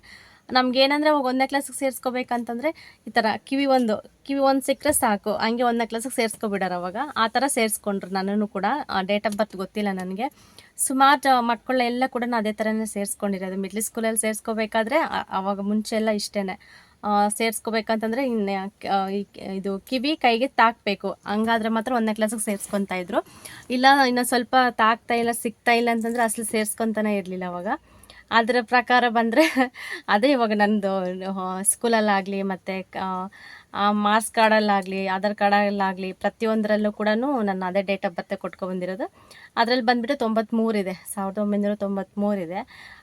ನಮ್ಗೇನಂದರೆ ಅವಾಗ ಒಂದನೇ ಕ್ಲಾಸಿಗೆ ಸೇರಿಸ್ಕೋಬೇಕಂತಂದರೆ ಈ ಥರ ಕಿವಿ ಒಂದು ಕಿವಿ ಒಂದು ಸಿಕ್ಕರೆ ಸಾಕು. ಹಂಗೆ ಒಂದನೇ ಕ್ಲಾಸಿಗೆ ಸೇರಿಸ್ಕೊಬಿಡೋರು ಅವಾಗ. ಆ ಥರ ಸೇರಿಸ್ಕೊಂಡ್ರು ನನ್ನನ್ನು ಕೂಡ. ಡೇಟ್ ಆಫ್ ಬರ್ತ್ ಗೊತ್ತಿಲ್ಲ ನನಗೆ. ಸುಮಾರು ಮಕ್ಕಳೆಲ್ಲ ಕೂಡ ಅದೇ ಥರನೇ ಸೇರಿಸ್ಕೊಂಡಿರೋದು. ಮಿಡ್ಲ್ ಸ್ಕೂಲಲ್ಲಿ ಸೇರಿಸ್ಕೋಬೇಕಾದ್ರೆ ಅವಾಗ ಮುಂಚೆ ಎಲ್ಲ ಇಷ್ಟೇ ಸೇರಿಸ್ಕೋಬೇಕಂತಂದರೆ ಇನ್ನು ಇದು ಕಿವಿ ಕೈಗೆ ತಾಕಬೇಕು. ಹಂಗಾದ್ರೆ ಮಾತ್ರ ಒಂದನೇ ಕ್ಲಾಸಿಗೆ ಸೇರಿಸ್ಕೊತಾ ಇದ್ರು. ಇಲ್ಲ, ಇನ್ನು ಸ್ವಲ್ಪ ತಾಕ್ತಾ ಇಲ್ಲ ಸಿಗ್ತಾ ಇಲ್ಲ ಅಂತಂದರೆ ಅಸಲು ಸೇರಿಸ್ಕೊತಾನೆ ಇರಲಿಲ್ಲ ಅವಾಗ. ಅದರ ಪ್ರಕಾರ ಬಂದರೆ, ಅದೇ ಇವಾಗ ನಂದು ಸ್ಕೂಲಲ್ಲಾಗಲಿ ಮತ್ತು ಮಾರ್ಕ್ಸ್ ಕಾರ್ಡಲ್ಲಾಗಲಿ ಆಧಾರ್ ಕಾರ್ಡಲ್ಲಾಗಲಿ ಪ್ರತಿಯೊಂದರಲ್ಲೂ ಕೂಡ ನಾನು ಅದೇ ಡೇಟ್ ಆಫ್ ಬರ್ತೆ ಕೊಟ್ಕೊಬಂದಿರೋದು ಅದರಲ್ಲಿ ಬಂದುಬಿಟ್ಟು ತೊಂಬತ್ತ್ಮೂರಿದೆ ಸಾವಿರದ ಒಂಬೈನೂರ ತೊಂಬತ್ತ್ಮೂರಿದೆ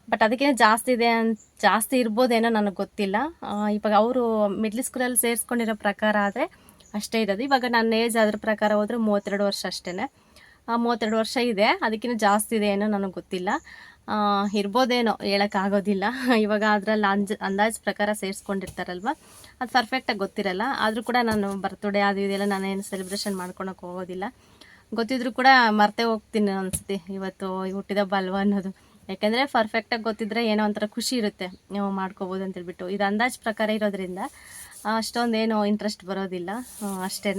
ಬಟ್ ಅದಕ್ಕಿಂತ ಜಾಸ್ತಿ ಇದೆ ಅಂತ ಜಾಸ್ತಿ ಇರ್ಬೋದೇನೋ ನನಗೆ ಗೊತ್ತಿಲ್ಲ. ಆ, ಇವಾಗ ಅವರು ಮಿಡ್ಲ್ ಸ್ಕೂಲಲ್ಲಿ ಸೇರಿಸ್ಕೊಂಡಿರೋ ಪ್ರಕಾರ ಆದರೆ ಅಷ್ಟೇ ಇರೋದು. ಇವಾಗ ನನ್ನ ಏಜ್ ಅದ್ರ ಪ್ರಕಾರ ಹೋದರೆ ಮೂವತ್ತೆರಡು ವರ್ಷ ಅಷ್ಟೇ ಮೂವತ್ತೆರಡು ವರ್ಷ ಇದೆ ಅದಕ್ಕಿಂತ ಜಾಸ್ತಿ ಇದೆ ಏನೋ ನನಗೆ ಗೊತ್ತಿಲ್ಲ. ಆ, ಇರ್ಬೋದೇನೋ ಹೇಳೋಕ್ಕಾಗೋದಿಲ್ಲ ಇವಾಗ ಅದರಲ್ಲಿ ಅಂಜ್, ಅಂದಾಜು ಪ್ರಕಾರ ಸೇರಿಸ್ಕೊಂಡಿರ್ತಾರಲ್ವ? ಅದು ಪರ್ಫೆಕ್ಟಾಗಿ ಗೊತ್ತಿರಲ್ಲ. ಆದರೂ ಕೂಡ ನಾನು ಬರ್ತ್ಡೇ ಅದು ಇದೆಲ್ಲ ನಾನೇನು ಸೆಲೆಬ್ರೇಷನ್ ಮಾಡ್ಕೊಳಕ್ಕೆ ಹೋಗೋದಿಲ್ಲ. ಗೊತ್ತಿದ್ರು ಕೂಡ ಮರ್ತೇ ಹೋಗ್ತೀನಿ ಅನಿಸುತ್ತೆ ಇವತ್ತು ಹುಟ್ಟಿದ ಬಲ್ವ ಅನ್ನೋದು. ಯಾಕೆಂದರೆ ಪರ್ಫೆಕ್ಟಾಗಿ ಗೊತ್ತಿದ್ರೆ ಏನೋ ಒಂಥರ ಖುಷಿ ಇರುತ್ತೆ ನೀವು ಮಾಡ್ಕೋಬೋದು ಅಂತೇಳ್ಬಿಟ್ಟು. ಇದು ಅಂದಾಜು ಪ್ರಕಾರ ಇರೋದ್ರಿಂದ ಅಷ್ಟೊಂದು ಏನೋ ಇಂಟ್ರೆಸ್ಟ್ ಬರೋದಿಲ್ಲ ಅಷ್ಟೇ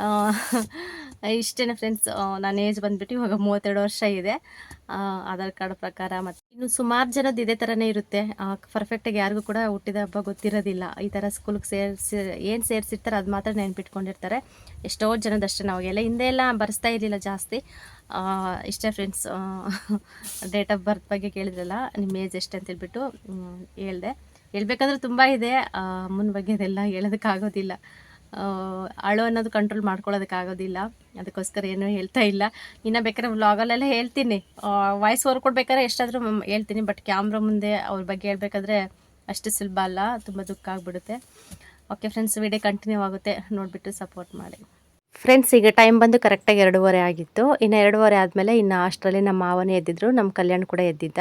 ಇಷ್ಟೇ ಫ್ರೆಂಡ್ಸ್ ನನ್ನ ಏಜ್ ಬಂದ್ಬಿಟ್ಟು ಇವಾಗ ಮೂವತ್ತೆರಡು ವರ್ಷ ಇದೆ. ಆಧಾರ್ ಕಾರ್ಡ್ ಪ್ರಕಾರ ಮತ್ತು ಇನ್ನು ಸುಮಾರು ಜನದ್ದು ಇದೇ ಥರನೇ ಇರುತ್ತೆ. ಪರ್ಫೆಕ್ಟಾಗಿ ಯಾರಿಗೂ ಕೂಡ ಹುಟ್ಟಿದ ಹಬ್ಬ ಗೊತ್ತಿರೋದಿಲ್ಲ. ಈ ಥರ ಸ್ಕೂಲ್ಗೆ ಸೇರಿಸಿ, ಏನು ಸೇರಿಸಿರ್ತಾರೆ ಅದು ಮಾತ್ರ ನೆನ್ಪಿಟ್ಕೊಂಡಿರ್ತಾರೆ. ಎಷ್ಟೋ ಜನದಷ್ಟೇ ನಾವಾಗೆಲ್ಲ ಹಿಂದೆ ಎಲ್ಲ ಬರ್ಸ್ತಾ ಇರಲಿಲ್ಲ ಜಾಸ್ತಿ. ಇಷ್ಟೇ ಫ್ರೆಂಡ್ಸ್ ಡೇಟ್ ಆಫ್ ಬರ್ತ್ ಬಗ್ಗೆ ಕೇಳಿದ್ರಲ್ಲ ನಿಮ್ಮ ಏಜ್ ಎಷ್ಟು ಅಂತ ಹೇಳ್ಬಿಟ್ಟು ಹೇಳಿದೆ. ಹೇಳ್ಬೇಕಂದ್ರೆ ತುಂಬ ಇದೆ. ಮುನ್ ಅಮ್ಮನ ಬಗ್ಗೆ ಅದೆಲ್ಲ ಹೇಳೋದಕ್ಕಾಗೋದಿಲ್ಲ. ಅಳು ಅನ್ನೋದು ಕಂಟ್ರೋಲ್ ಮಾಡ್ಕೊಳ್ಳೋದಕ್ಕಾಗೋದಿಲ್ಲ ಅದಕ್ಕೋಸ್ಕರ ಏನೂ ಹೇಳ್ತಾ ಇಲ್ಲ. ಇನ್ನು ಬೇಕಾದ್ರೆ ವ್ಲಾಗಲ್ಲೆಲ್ಲ ಹೇಳ್ತೀನಿ. ವಾಯ್ಸ್ ಓರ್ ಕೊಡ್ಬೇಕಾದ್ರೆ ಎಷ್ಟಾದರೂ ಹೇಳ್ತೀನಿ. ಬಟ್ ಕ್ಯಾಮ್ರಾ ಮುಂದೆ ಅವ್ರ ಬಗ್ಗೆ ಹೇಳ್ಬೇಕಾದ್ರೆ ಅಷ್ಟು ಸುಲಭ ಅಲ್ಲ. ತುಂಬ ದುಃಖ ಆಗಿಬಿಡುತ್ತೆ. ಓಕೆ ಫ್ರೆಂಡ್ಸ್ ವಿಡಿಯೋ ಕಂಟಿನ್ಯೂ ಆಗುತ್ತೆ. ನೋಡಿಬಿಟ್ಟು ಸಪೋರ್ಟ್ ಮಾಡಿ. ಫ್ರೆಂಡ್ಸ್ ಈಗ ಟೈಮ್ ಬಂದು ಕರೆಕ್ಟಾಗಿ ಎರಡೂವರೆ ಆಗಿತ್ತು. ಇನ್ನು ಎರಡೂವರೆ ಆದಮೇಲೆ ಇನ್ನು ಅಷ್ಟರಲ್ಲಿ ನಮ್ಮ ಮಾವನೇ ಎದ್ದಿದ್ರು ನಮ್ಮ ಕಲ್ಯಾಣ ಕೂಡ ಎದ್ದಿದ್ದ.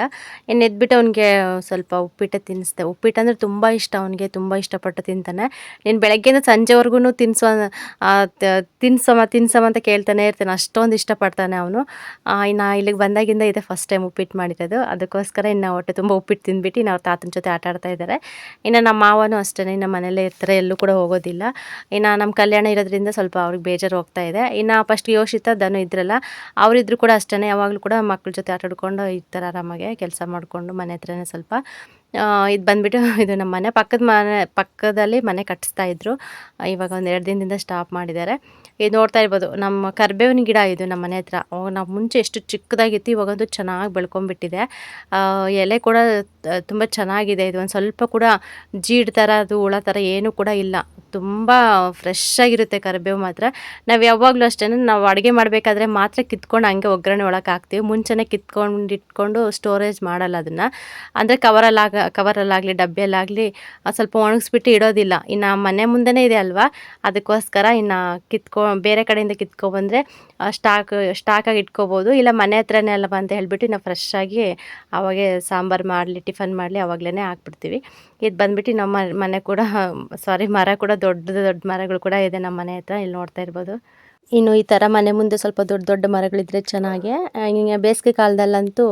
ಇನ್ನು ಎದ್ಬಿಟ್ಟು ಅವನಿಗೆ ಸ್ವಲ್ಪ ಉಪ್ಪಿಟ್ಟು ತಿನ್ನಿಸ್ದೆ ಉಪ್ಪಿಟ್ಟು ಅಂದರೆ ತುಂಬ ಇಷ್ಟ ಅವನಿಗೆ, ತುಂಬ ಇಷ್ಟಪಟ್ಟು ತಿಂತಾನೆ. ನೀನು ಬೆಳಗ್ಗೆಯಿಂದ ಸಂಜೆವರೆಗೂ ತಿನ್ಸೋ ತಿನ್ಸಮ ತಿನ್ಸಮ ಅಂತ ಕೇಳ್ತಾನೆ ಇರ್ತಾನೆ. ಅಷ್ಟೊಂದು ಇಷ್ಟಪಡ್ತಾನೆ ಅವನು. ಇನ್ನು ಇಲ್ಲಿಗೆ ಬಂದಾಗಿಂದ ಇದೆ ಫಸ್ಟ್ ಟೈಮ್ ಉಪ್ಪಿಟ್ಟು ಮಾಡಿರೋದು. ಅದಕ್ಕೋಸ್ಕರ ಇನ್ನು ಹೊಟ್ಟೆ ತುಂಬ ಉಪ್ಪಿಟ್ಟು ತಿಂದ್ಬಿಟ್ಟು ಇನ್ನು ಅವ್ರ ತಾತನ ಜೊತೆ ಆಟ ಆಡ್ತಾ ಇದ್ದಾರೆ ಇನ್ನು ನಮ್ಮ ಮಾವನು ಅಷ್ಟೇ ಇನ್ನು ಮನೆಯಲ್ಲೇ ಇರ್ತಾರೆ, ಎಲ್ಲೂ ಕೂಡ ಹೋಗೋದಿಲ್ಲ. ಇನ್ನು ನಮ್ಮ ಕಲ್ಯಾಣ ಇರೋದ್ರಿಂದ ಸ್ವಲ್ಪ ಅವ್ರಿಗೆ ಬೇಜಾರು ಹೋಗ್ತಾ ಇದೆ. ಇನ್ನು ಫಸ್ಟ್ ಯೋಷಿತ ಧನು ಇದ್ರಲ್ಲ, ಅವರಿದ್ರು ಕೂಡ ಅಷ್ಟೇ ಯಾವಾಗಲೂ ಕೂಡ ಮಕ್ಕಳ ಜೊತೆ ಆಟ ಆಡ್ಕೊಂಡು ಇರ್ತಾರೆ ಆರಾಮಾಗೆ ಕೆಲಸ ಮಾಡಿಕೊಂಡು ಮನೆ ಹತ್ರನೇ ಸ್ವಲ್ಪ ಇದು ಬಂದ್ಬಿಟ್ಟು ಇದು ನಮ್ಮ ಮನೆ ಪಕ್ಕದ ಮನೆ, ಪಕ್ಕದಲ್ಲಿ ಮನೆ ಕಟ್ಟಿಸ್ತಾ ಇದ್ರು. ಇವಾಗ ಒಂದು ಎರಡು ದಿನದಿಂದ ಸ್ಟಾಪ್ ಮಾಡಿದ್ದಾರೆ. ಇದು ನೋಡ್ತಾ ಇರ್ಬೋದು ನಮ್ಮ ಕರ್ಬೇವಿನ ಗಿಡ ಇದು ನಮ್ಮ ಮನೆ ಹತ್ರ. ನಾವು ಮುಂಚೆ ಎಷ್ಟು ಚಿಕ್ಕದಾಗಿತ್ತು, ಇವಾಗಂತೂ ಚೆನ್ನಾಗಿ ಬೆಳ್ಕೊಂಬಿಟ್ಟಿದೆ ಎಲೆ ಕೂಡ ತುಂಬ ಚೆನ್ನಾಗಿದೆ. ಇದು ಒಂದು ಸ್ವಲ್ಪ ಕೂಡ ಜೀಡ್ ಥರ ಅದು ಹುಳ ಥರ ಏನೂ ಕೂಡ ಇಲ್ಲ. ತುಂಬ ಫ್ರೆಶ್ ಆಗಿರುತ್ತೆ ಕರಿಬೇವು ಮಾತ್ರ. ನಾವು ಯಾವಾಗಲೂ ಅಷ್ಟೇ ನಾವು ಅಡುಗೆ ಮಾಡಬೇಕಾದ್ರೆ ಮಾತ್ರ ಕಿತ್ಕೊಂಡು ಹಂಗೆ ಒಗ್ಗರಣೆ ಒಳಗೆ ಹಾಕ್ತೀವಿ. ಮುಂಚೆನೇ ಕಿತ್ಕೊಂಡು ಇಟ್ಕೊಂಡು ಸ್ಟೋರೇಜ್ ಮಾಡಲ್ಲ ಅದನ್ನು. ಅಂದರೆ ಕವರಲ್ಲಾಗ ಕವರಲ್ಲಾಗಲಿ ಡಬ್ಬಿಯಲ್ಲಾಗಲಿ ಸ್ವಲ್ಪ ಒಣಗಿಸ್ಬಿಟ್ಟು ಇಡೋದಿಲ್ಲ. ಇನ್ನು ಮನೆ ಮುಂದೆನೇ ಇದೆ ಅಲ್ವಾ? ಅದಕ್ಕೋಸ್ಕರ ಇನ್ನು ಕಿತ್ಕೊ, ಬೇರೆ ಕಡೆಯಿಂದ ಕಿತ್ಕೊಬಂದರೆ ಸ್ಟಾಕ್ ಸ್ಟಾಕಾಗಿ ಇಟ್ಕೋಬೋದು. ಇಲ್ಲ ಮನೆ ಹತ್ರನೇ ಅಲ್ವಾ ಅಂತ ಹೇಳಿಬಿಟ್ಟು ನಾವು ಫ್ರೆಶ್ ಆಗಿ ಅವಾಗೆ ಸಾಂಬಾರು ಮಾಡಲಿ, ಟಿಫನ್ ಮಾಡಲಿ ಅವಾಗಲೇ ಹಾಕ್ಬಿಡ್ತೀವಿ. ಇದು ಬಂದ್ಬಿಟ್ಟು ನಮ್ಮ ಮನೆ ಕೂಡ ಸಾರಿ ಮರ ಕೂಡ ದೊಡ್ಡ ದೊಡ್ಡ ಮರಗಳು ಕೂಡ ಇದೆ ನಮ್ಮ ಮನೆ ಹತ್ರ, ಇಲ್ಲಿ ನೋಡ್ತಾ ಇರ್ಬೋದು. ಇನ್ನು ಈ ಥರ ಮನೆ ಮುಂದೆ ಸ್ವಲ್ಪ ದೊಡ್ಡ ದೊಡ್ಡ ಮರಗಳಿದ್ರೆ ಚೆನ್ನಾಗೆ. ಹಿಂಗೆ ಬೇಸಿಗೆ ಕಾಲದಲ್ಲಂತೂ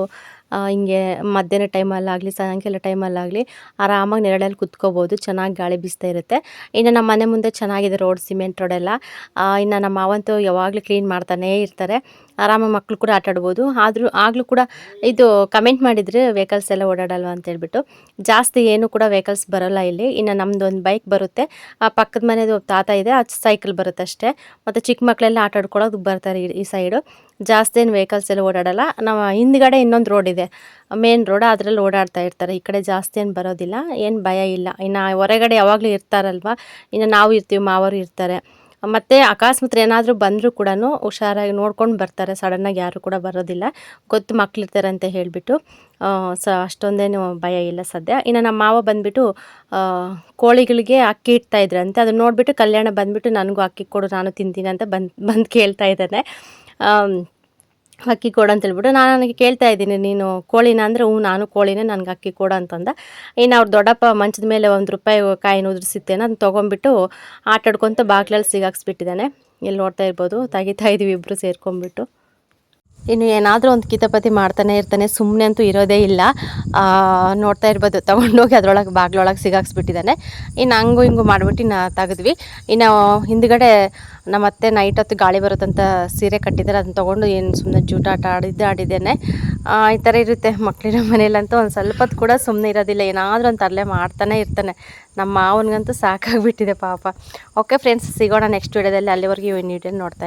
ಹಿಂಗೆ ಮಧ್ಯಾಹ್ನ ಟೈಮಲ್ಲಾಗಲಿ ಸಾಯಂಕಾಲ ಟೈಮಲ್ಲಾಗಲಿ ಆರಾಮಾಗಿ ನೆರಳಲ್ಲಿ ಕುತ್ಕೋಬೋದು, ಚೆನ್ನಾಗಿ ಗಾಳಿ ಬೀಸ್ತಾ ಇರುತ್ತೆ. ಇನ್ನು ನಮ್ಮ ಮನೆ ಮುಂದೆ ಚೆನ್ನಾಗಿದೆ ರೋಡ್, ಸಿಮೆಂಟ್ ರೋಡೆಲ್ಲ. ಇನ್ನು ನಮ್ಮ ಮಾವಂತೂ ಯಾವಾಗಲೂ ಕ್ಲೀನ್ ಮಾಡ್ತಾನೇ ಇರ್ತಾರೆ. ಆರಾಮಾಗಿ ಮಕ್ಕಳು ಕೂಡ ಆಟ ಆಡ್ಬೋದು ಆದರೂ ಆಗಲೂ ಕೂಡ ಇದು ಕಮೆಂಟ್ ಮಾಡಿದರೆ ವೆಹಿಕಲ್ಸ್ ಎಲ್ಲ ಓಡಾಡಲ್ವ ಅಂತ ಹೇಳ್ಬಿಟ್ಟು. ಜಾಸ್ತಿ ಏನು ಕೂಡ ವೆಹಿಕಲ್ಸ್ ಬರೋಲ್ಲ ಇಲ್ಲಿ. ಇನ್ನು ನಮ್ದು ಒಂದು ಬೈಕ್ ಬರುತ್ತೆ. ಆ ಪಕ್ಕದ ಮನೆಯದು ತಾತ ಇದೆ, ಅದು ಸೈಕಲ್ ಬರುತ್ತೆ ಅಷ್ಟೇ. ಮತ್ತು ಚಿಕ್ಕ ಮಕ್ಕಳೆಲ್ಲ ಆಟ ಆಡ್ಕೊಳ್ಳೋದು ಬರ್ತಾರೆ ಈ- ಈ ಸೈಡು ಜಾಸ್ತಿ ಏನು ವೆಹಿಕಲ್ಸ್ ಎಲ್ಲ ಓಡಾಡಲ್ಲ. ನಾವು ಹಿಂದ್ಗಡೆ ಇನ್ನೊಂದು ರೋಡ್ ಇದೆ. ಮೇನ್ ರೋಡ್ ಅದರಲ್ಲಿ ಓಡಾಡ್ತಾ ಇರ್ತಾರೆ. ಈ ಕಡೆ ಜಾಸ್ತಿ ಏನು ಬರೋದಿಲ್ಲ. ಏನು ಭಯ ಇಲ್ಲ. ಇನ್ನು ಹೊರಗಡೆ ಯಾವಾಗಲೂ ಇರ್ತಾರಲ್ವ? ಇನ್ನು ನಾವು ಇರ್ತೀವಿ, ಮಾವರು ಇರ್ತಾರೆ. ಮತ್ತು ಅಕಸ್ಮಾತ್ ಏನಾದರೂ ಬಂದರೂ ಕೂಡ ಹುಷಾರಾಗಿ ನೋಡ್ಕೊಂಡು ಬರ್ತಾರೆ. ಸಡನ್ನಾಗಿ ಯಾರು ಕೂಡ ಬರೋದಿಲ್ಲ. ಗೊತ್ತು ಮಕ್ಳಿರ್ತಾರೆ ಅಂತ ಹೇಳಿಬಿಟ್ಟು ಸ, ಅಷ್ಟೊಂದೇನು ಭಯ ಇಲ್ಲ ಸದ್ಯ. ಇನ್ನು ನಮ್ಮ ಮಾವ ಬಂದುಬಿಟ್ಟು ಕೋಳಿಗಳಿಗೆ ಅಕ್ಕಿ ಇಡ್ತಾ ಇದ್ರಂತೆ ಅದನ್ನ ನೋಡಿಬಿಟ್ಟು ಕಲ್ಯಾಣ ಬಂದುಬಿಟ್ಟು, ನನಗೂ ಅಕ್ಕಿ ಕೊಡು, ನಾನು ತಿಂತೀನಿ ಅಂತ ಬಂದು ಬಂದು ಕೇಳ್ತಾ ಇದ್ದಾನೆ. ಅಕ್ಕಿ ಕೊಡು ಅಂತ ಹೇಳ್ಬಿಟ್ಟು ನಾನು ನನಗೆ ಕೇಳ್ತಾ ಇದ್ದೀನಿ, ನೀನು ಕೋಳಿನ ಅಂದರೆ ಹ್ಞೂ, ನಾನು ಕೋಳಿನೇ ನನಗೆ ಅಕ್ಕಿ ಕೊಡು ಅಂತಂದ. ಇನ್ನು ಅವ್ರ ದೊಡ್ಡಪ್ಪ ಮಂಚದ ಮೇಲೆ ಒಂದು ರೂಪಾಯಿ ಕಾಯಿನ ಉದುರಿಸಿತ್ತೇನೆ ಅದನ್ನ ತೊಗೊಂಬಿಟ್ಟು ಆಟಾಡ್ಕೊತ ಬಾಗ್ಲಲ್ಲಿ ಸಿಗಾಕ್ಸ್ಬಿಟ್ಟಿದ್ದಾನೆ. ಇಲ್ಲಿ ನೋಡ್ತಾ ಇರ್ಬೋದು, ತೆಗಿತಾ ಇದೀವಿ ಇಬ್ಬರು ಸೇರ್ಕೊಂಡ್ಬಿಟ್ಟು ಇನ್ನು ಏನಾದರೂ ಒಂದು ಕಿತಪತಿ ಮಾಡ್ತಾನೆ ಇರ್ತಾನೆ ಸುಮ್ಮನೆ ಅಂತೂ ಇರೋದೇ ಇಲ್ಲ. ನೋಡ್ತಾ ಇರ್ಬೋದು. ತೊಗೊಂಡೋಗಿ ಅದರೊಳಗೆ ಬಾಗ್ಲೊಳಗೆ ಸಿಗಾಕ್ಸ್ಬಿಟ್ಟಿದ್ದಾನೆ. ಇನ್ನು ಹಂಗು ಹಿಂಗು ಮಾಡಿಬಿಟ್ಟು ನಾ ತೆಗೆದ್ವಿ. ಇನ್ನು ಹಿಂದ್ಗಡೆ ನಮ್ಮ ಅತ್ತೆ ನೈಟ್ ಹೊತ್ತು ಗಾಳಿ ಬರುತ್ತಂತ ಸೀರೆ ಕಟ್ಟಿದ್ದಾರೆ. ಅದನ್ನ ತೊಗೊಂಡು ಏನು ಸುಮ್ಮನೆ ಜೂಟಾಟ ಆಡಿದ್ದೆ ಆಡಿದ್ದೇನೆ. ಈ ಥರ ಇರುತ್ತೆ ಮಕ್ಕಳಿರೋ ಮನೇಲಂತೂ ಒಂದು ಸ್ವಲ್ಪ ಕೂಡ ಸುಮ್ಮನೆ ಇರೋದಿಲ್ಲ. ಏನಾದರೂ ಒಂದು ತರಲೆ ಮಾಡ್ತಾನೆ ಇರ್ತಾನೆ. ನಮ್ಮ ಮಾವನಿಗಂತೂ ಸಾಕಾಗಿಬಿಟ್ಟಿದೆ ಪಾಪ. ಓಕೆ ಫ್ರೆಂಡ್ಸ್ ಸಿಗೋಣ ನೆಕ್ಸ್ಟ್ ವೀಡಿಯೋದಲ್ಲಿ ಅಲ್ಲಿವರೆಗೂ ಈ ವಿಡಿಯೋ ನೋಡ್ತಾ